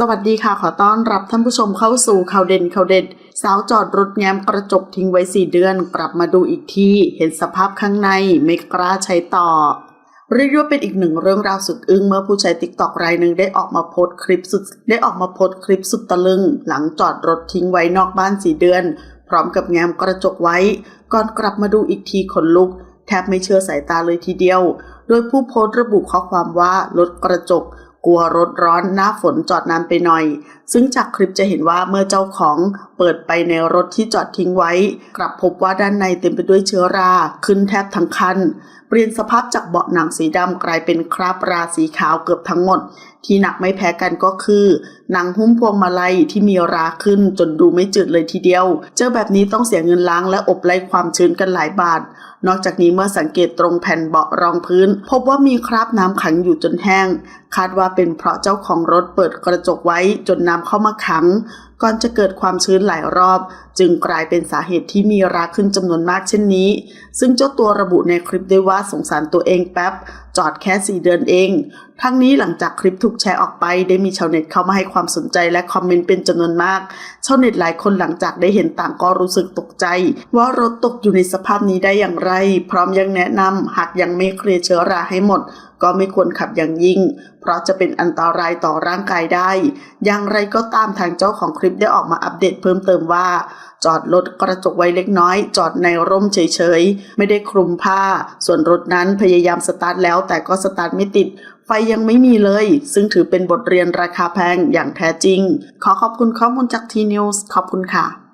สวัสดีค่ะ ขอต้อนรับท่านผู้ชมเข้าสู่ข่าวเด่นข่าวเด็ด สาวจอดรถแง้มกระจกทิ้งไว้4เดือน กลับมาดูอีกทีเห็นสภาพข้างในไม่กล้าใช้ต่อเรียกว่าเป็นอีกหนึ่งเรื่องราวสุดอึ้งเมื่อผู้ใช้ติ๊กตอกรายหนึ่งได้ออกมาโพสคลิปสุดได้ออกมาโพสคลิปสุดตะลึง หลังจอดรถทิ้งไว้นอกบ้าน4เดือน พร้อมกับแง้มกระจกไว้ ก่อนกลับมาดูอีกทีขนลุก แทบไม่เชื่อสายตาเลยทีเดียว โดยผู้โพสระบุข้อความว่ารถกระจก กลัวรถร้อนหน้าฝนจอดนานไปหน่อย ซึ่งจากคลิปจะเห็นว่าเมื่อเจ้าของเปิดไปในรถที่จอดทิ้งไว้ กลับพบว่าด้านในเต็มไปด้วยเชื้อราขึ้นแทบทั้งคัน เปลี่ยนสภาพจากเบาะหนังสีดำกลายเป็นคราบราสีขาวเกือบทั้งหมด ที่หนักไม่แพ้กันก็คือ หนังหุ้มพวงมาลัยที่มีราขึ้นจนดูไม่จืดเลยทีเดียว เจอแบบนี้ต้องเสียเงินล้างและอบไล่ความชื้นกันหลายบาทนอกจากนี้เมื่อสังเกตตรงแผ่นเบาะรองพื้น พบว่ามีคราบน้ำขังอยู่จนแห้ง คาดว่าเป็นเพราะเจ้าของรถเปิดกระจกไว้จนน้ำเข้ามาขังก่อนจะเกิดความชื้นหลายรอบ จึงกลายเป็นสาเหตุที่มีราขึ้นจำนวนมากเช่นนี้ ซึ่งเจ้าตัวระบุในคลิปได้ว่าสงสารตัวเองแป๊บ จอดแค่ 4 เดือนเอง ทั้งนี้หลังจากคลิปถูกแชร์ออกไป ได้มีชาวเน็ตเข้ามาให้ความสนใจและคอมเมนต์เป็นจำนวนมาก ชาวเน็ตหลายคนหลังจากได้เห็นต่างก็รู้สึกตกใจ ว่ารถตกอยู่ในสภาพนี้ได้อย่างไร พร้อมยังแนะนำหากยังไม่เคลียร์เชื้อราให้หมดก็ไม่ควรขับอย่างยิ่ง เพราะจะเป็นอันตรายต่อร่างกายได้ อย่างไรก็ตามทางเจ้าของคลิปลิปได้ออกมาอัปเดตเพิ่มเติมว่า จอดรถกระจกไว้เล็กน้อย จอดในร่มเฉยๆ ไม่ได้คลุมผ้า ส่วนรถนั้นพยายามสตาร์ทแล้ว แต่ก็สตาร์ทไม่ติดไฟยังไม่มีเลย ซึ่งถือเป็นบทเรียนราคาแพงอย่างแท้จริง ขอขอบคุณข้อมูลจากทีนิวส์ขอบคุณค่ะ